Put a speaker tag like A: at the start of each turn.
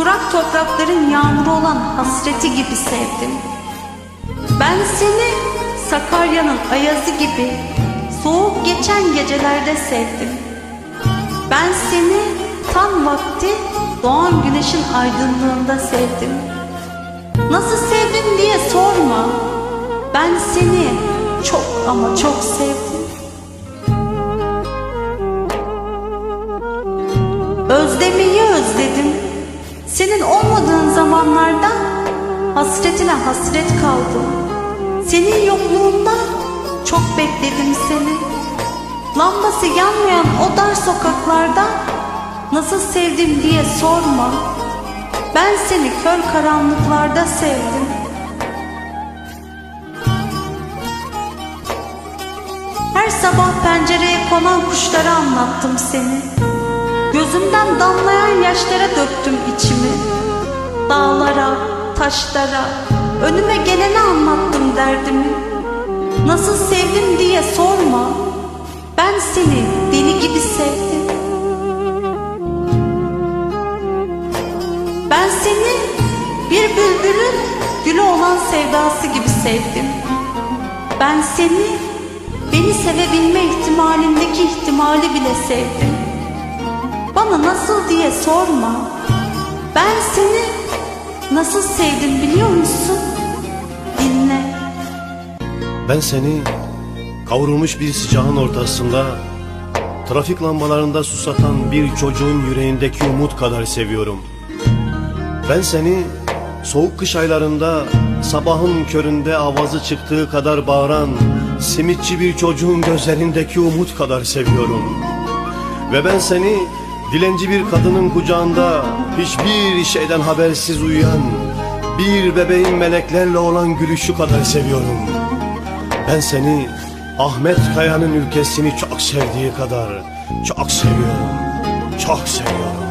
A: Kurak toprakların yağmuru olan hasreti gibi sevdim. Ben seni Sakarya'nın ayazı gibi soğuk geçen gecelerde sevdim. Ben seni tam vakti doğan güneşin aydınlığında sevdim. Nasıl sevdim diye sorma. Ben seni çok ama çok sevdim. Özlemeyi özledim. Senin olmadığın zamanlarda hasretine hasret kaldım. Senin yokluğunda çok bekledim seni. Lambası yanmayan o dar sokaklarda nasıl sevdim diye sorma. Ben seni kör karanlıklarda sevdim. Her sabah pencereye konan kuşlara anlattım seni. Gözümden damlayan yaşlara döktüm içimi. Dağlara, taşlara, önüme geleni anlattım derdimi. Nasıl sevdim diye sorma. Ben seni deli gibi sevdim. Ben seni bir bülbülün gülü olan sevdası gibi sevdim. Ben seni beni sevebilme ihtimalindeki ihtimali bile sevdim. Bana nasıl diye sorma. Ben seni nasıl sevdim biliyor musun? Dinle.
B: Ben seni kavrulmuş bir sıcağın ortasında Trafik lambalarında susatan bir çocuğun yüreğindeki umut kadar seviyorum Ben seni soğuk kış aylarında sabahın köründe avazı çıktığı kadar bağıran Simitçi bir çocuğun gözlerindeki umut kadar seviyorum Ve ben seni dilenci bir kadının kucağında hiçbir şeyden habersiz uyuyan Bir bebeğin meleklerle olan gülüşü kadar seviyorum ben seni Ahmet Kaya'nın ülkesini çok sevdiği kadar çok seviyorum. Çok seviyorum.